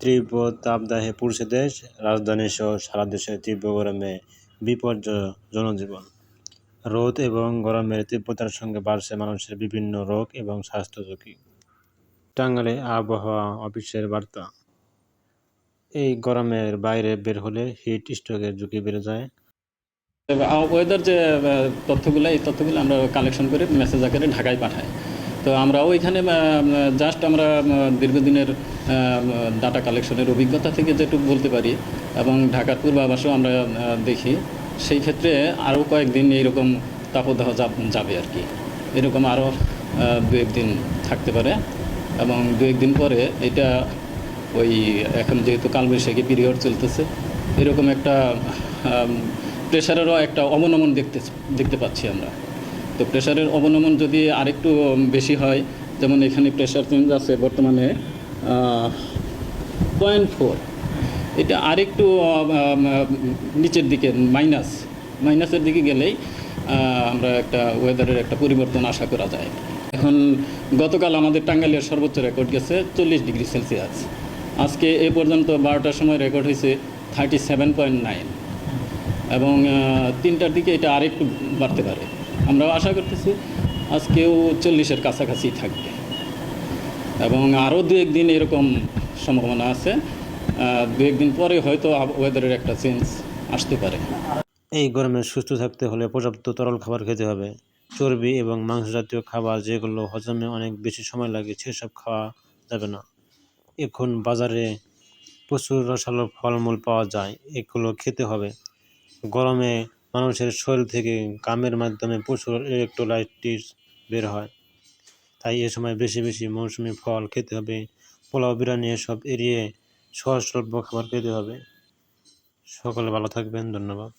তীব্র তাপদাহে পুড়ছে দেশ, রাজধানী সহ সারা দেশে তীব্র গরমে বিপর্যয় জনজীবন রোদ এবং গরমের তীব্রতার সঙ্গে বাড়ছে মানুষের বিভিন্ন রোগ এবং স্বাস্থ্য ঝুঁকি। টাঙ্গাইলে আবহাওয়া অফিসের বার্তা। এই গরমের বাইরে বের হলে হিট স্ট্রোকের ঝুঁকি বেড়ে যায়। ওয়েদার যে তথ্যগুলো, এই তথ্যগুলো আমরা কালেকশন করে মেসেজ আকারে ঢাকায় পাঠাই। তো আমরা ওইখানে জাস্ট আমরা দীর্ঘদিনের ডাটা কালেকশনের অভিজ্ঞতা থেকে যেটুকু বলতে পারি, এবং ঢাকার পূর্বাভাসও আমরা দেখি, সেই ক্ষেত্রে আরও কয়েকদিন এইরকম তাপদাহ যাবে আর কি। এরকম আরও দু একদিন থাকতে পারে, এবং দু একদিন পরে এটা ওই এখন যেহেতু কালবৈশাখী পিরিয়ড চলতেছে, এরকম একটা প্রেশারেরও একটা অবনমন দেখতে দেখতে পাচ্ছি আমরা। তো প্রেশারের অবনমন যদি আরেকটু বেশি হয়, যেমন এখানে প্রেশার চেঞ্জ আছে বর্তমানে পয়েন্ট ফোর এটা আরেকটু নিচের দিকে মাইনাস মাইনাসের দিকে গেলেই আমরা একটা ওয়েদারের একটা পরিবর্তন আশা করা যায়। এখন গতকাল আমাদের টাঙ্গাইলের সর্বোচ্চ রেকর্ড গেছে চল্লিশ ডিগ্রি সেলসিয়াস। আজকে এ পর্যন্ত বারোটার সময় রেকর্ড হয়েছে থার্টি সেভেন পয়েন্ট নাইন এবং তিনটার দিকে এটা আরেকটু বাড়তে পারে। আমরাও আশা করতেছি আজকেও চল্লিশের কাছাকাছি থাকবে। এবং আরও দু একদিন এরকম সম্ভাবনা আছে দু একদিন পরে হয়তো ওয়েদারের একটা চেঞ্জ আসতে পারে। এই গরমে সুস্থ থাকতে হলে পর্যাপ্ত তরল খাবার খেতে হবে। চর্বি এবং মাংস জাতীয় খাবার যেগুলো হজমে অনেক বেশি সময় লাগে, সেসব খাওয়া যাবে না। এখন বাজারে প্রচুর রসালো ফলমূল পাওয়া যায়, এগুলো খেতে হবে। গরমে মানুষের শরীর থেকে কামের মাধ্যমে প্রচুর ইলেকট্রোলাইটিস বের হয়। তাই এ সময় বেশি বেশি মৌসুমি ফল খেতে হবে। পোলাও, বিরিয়ানি এসব এড়িয়ে সহজ স্বল্প খাবার খেতে হবে। সকলে ভালো থাকবেন। ধন্যবাদ।